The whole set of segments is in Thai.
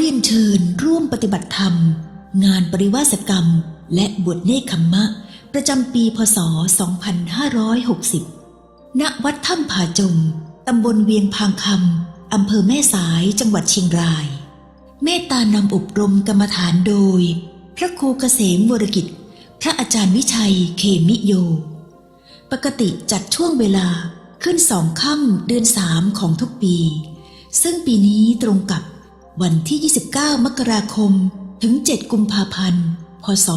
เรียนเชิญร่วมปฏิบัติธรรม งานปริวาสกรรม และบวชเนคขมมะ ประจำปีพศ 2560 ณ วัดถ้ำผาจม ตำบลเวียงพางคำอำเภอแม่สายจังหวัดเชียงราย เมตตานำอบรมกรรมฐานโดย พระครูเกษมวรกิจ พระอาจารย์วิชัยเคมิโย ปกติจัดช่วงเวลาขึ้นสองค่ำเดือนสามของทุกปี ซึ่งปีนี้ตรงกับ วันที่ 29 มกราคม ถึง 7 กุมภาพันธ์ พศ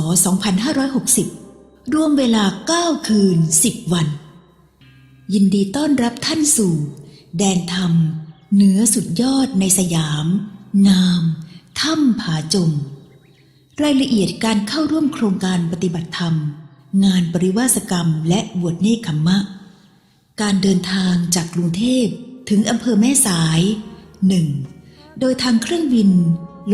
2560 รวมเวลา 9 คืน 10 วัน ยินดีต้อนรับท่านสู่ แดนธรรม เหนือสุดยอดในสยาม นาม ถ้ำผาจม รายละเอียดการเข้าร่วมโครงการปฏิบัติธรรม งานปริวาสกรรมและบวชเนคขมมะ การเดินทางจากกรุงเทพถึงอำเภอแม่สาย 1. โดยทางเครื่องบิน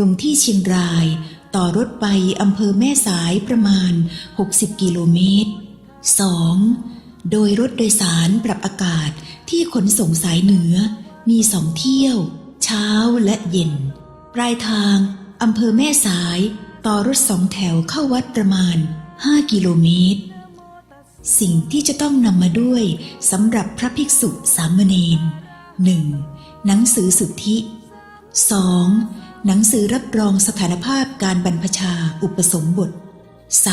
ลงที่เชียงราย ต่อรถไปอำเภอแม่สายประมาณ 60 กิโลเมตร 2. โดยรถโดยสารปรับอากาศที่ขนส่งสายเหนือ มีสองเที่ยว เช้าและเย็น ปลายทางอำเภอแม่สาย ต่อรถสองแถวเข้าวัดประมาณ 5 กิโลเมตร สิ่งที่จะต้องนำมาด้วยสำหรับพระภิกษุสามเณร 1. หนังสือสุทธิ 2. หนังสือรับรองสถานภาพการบรรพชาอุปสมบท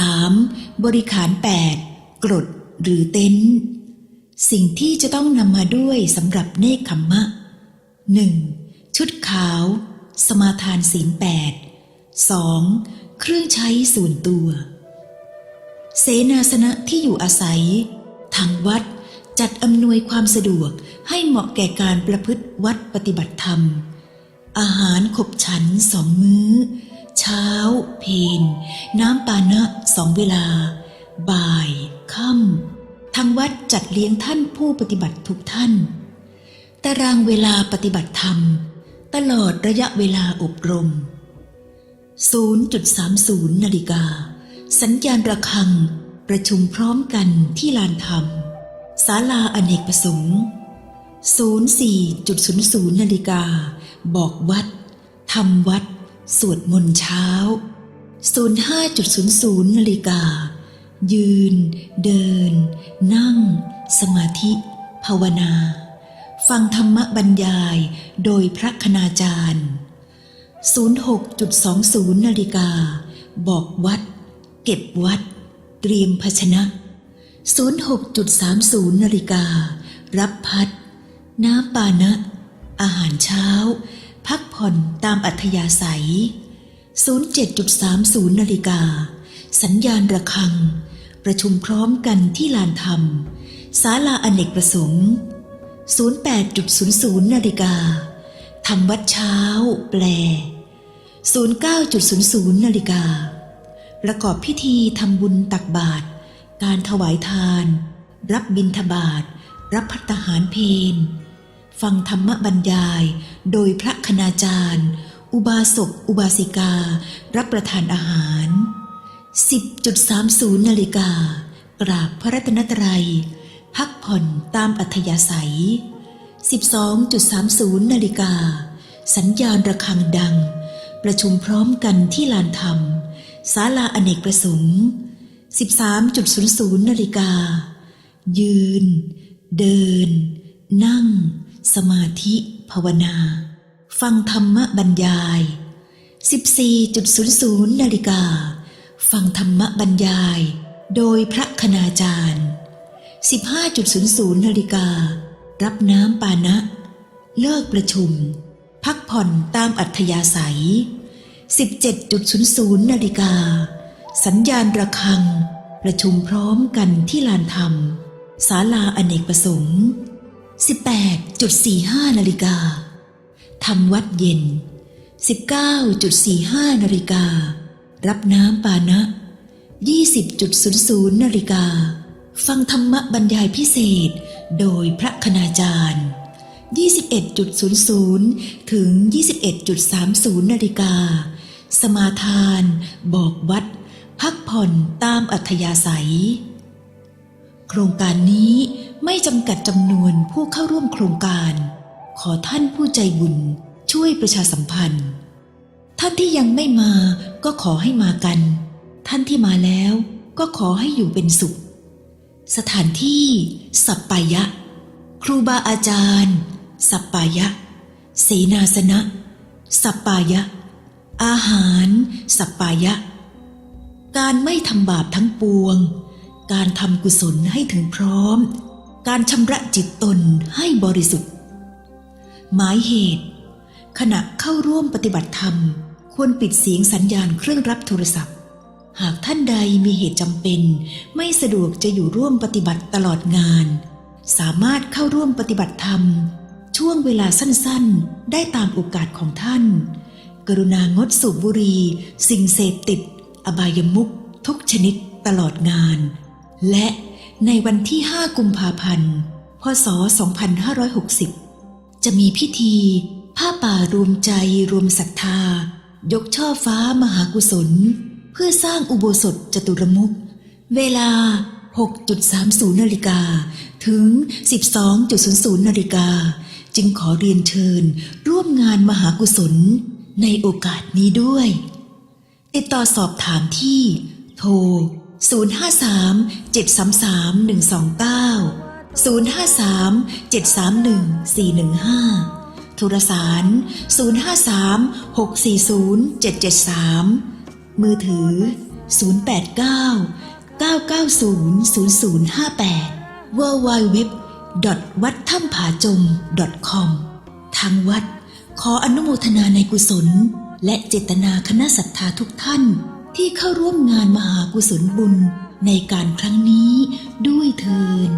3. บริขาร 8 กรดหรือเต็นท์สิ่งที่จะต้องนำมาด้วยสำหรับเนคขมมะ 1. ชุดขาว สมาทานศีล8 2. เครื่องใช้ส่วนตัว เสนาสนะที่อยู่อาศัย ทางวัดจัดอำนวยความสะดวกให้เหมาะแก่การประพฤติวัดปฏิบัติธรรม อาหารขบฉันสองมื้อ เช้า เพนน้ำปานะสองเวลา บ่าย ค่ำทางวัดจัดเลี้ยงท่านผู้ปฏิบัติทุกท่าน ตารางเวลาปฏิบัติธรรม ตลอดระยะเวลาอบรม 0.30 นาฬิกา สัญญาณระฆังประชุมพร้อมกันที่ลานธรรมศาลาอเนกประสงค์ 04.00นาฬิกา บอกวัดทำวัด สวดมนต์เช้า 05.00นาฬิกา ยืน เดิน นั่ง สมาธิ ภาวนา ฟังธรรมบรรยายโดยพระคณาจารย์ 06.20นาฬิกา บอกวัด เก็บวัด เตรียมภาชนะ 06.30นาฬิกา รับพัด น้ำปานะ อาหารเช้า พักผ่อนตามอัธยาศัย 07.30นาฬิกา สัญญาณระฆัง ประชุมพร้อมกันที่ลานธรรม ศาลาอเนกประสงค์ 08.00นาฬิกาทำวัดเช้า แปล 09.00นาฬิกา ประกอบพิธีทำบุญตักบาตร การถวายทาน รับบิณฑบาต รับพัตหารเพน ฟังธรรมบรรยายโดยพระคณาจารย์ อุบาสกอุบาสิกา รับประทานอาหาร 10.30นาฬิกากราบพระรัตนตรัย พักผ่อนตามอัธยาศัย 12.30นาฬิกาสัญญาณระฆังดัง ประชุมพร้อมกันที่ลานธรรมศาลาอเนกประสงค์ 13.00นาฬิกายืน เดิน นั่ง สมาธิ ภาวนา ฟังธรรมบรรยาย 14.00นาฬิกา ฟังธรรมบรรยาย โดยพระคณาจารย์ 15.00นาฬิกา รับน้ำปานะ เลิกประชุม พักผ่อนตามอัธยาศัย 17.00นาฬิกา สัญญาณระฆัง ประชุมพร้อมกันที่ลานธรรมศาลาอเนกประสงค์ 18.45 นาฬิกาทำวัดเย็น 19.45 นาฬิกา รับน้ำปานะ 20.00 นาฬิกา ฟังธรรมบรรยายพิเศษ โดยพระคณาจารย์ 21.00 ถึง 21.30 นาฬิกา สมาทาน บอกวัด พักผ่อนตามอัธยาศัย โครงการนี้ ไม่จำกัดจำนวนผู้เข้าร่วมโครงการ ขอท่านผู้ใจบุญช่วยประชาสัมพันธ์ ท่านที่ยังไม่มาก็ขอให้มากัน ท่านที่มาแล้วก็ขอให้อยู่เป็นสุข สถานที่สัปปายะ ครูบาอาจารย์ สัปปายะ เสนาสนะ สัปปายะ อาหาร สัปปายะ การไม่ทำบาปทั้งปวง การทำกุศลให้ถึงพร้อม การชำระจิตตนให้บริสุทธิ์ หมายเหตุ ขณะเข้าร่วมปฏิบัติธรรม ควรปิดเสียงสัญญาณเครื่องรับโทรศัพท์ หากท่านใดมีเหตุจำเป็น ไม่สะดวกจะอยู่ร่วมปฏิบัติตลอดงาน สามารถเข้าร่วมปฏิบัติธรรม ช่วงเวลาสั้นๆ ได้ตามโอกาสของท่าน กรุณางดสูบบุหรี่สิ่งเสพติด อบายมุขทุกชนิดตลอดงาน และ ในวันที่ 5 กุมภาพันธ์ พศ 2560 จะมีพิธี ผ้าป่ารวมใจรวมศรัทธา ยกช่อฟ้ามหากุศล เพื่อสร้างอุโบสถจตุรมุข เวลา 6.30นาฬิกาถึง 12.00นาฬิกาจึงขอเรียนเชิญร่วมงานมหากุศลในโอกาสนี้ด้วย ติดต่อสอบถามที่โทร 053 733 129 053 731 415 โทรสาร 053 640 773 มือถือ 089 990 0058 w w w วัดถ้ำผาจม .com ทางวัดขออนุโมทนาในกุศล และเจตนาคณะศรัทธาทุกท่าน ที่เข้าร่วมงานมหากุศลบุญในการครั้งนี้ด้วยเทิน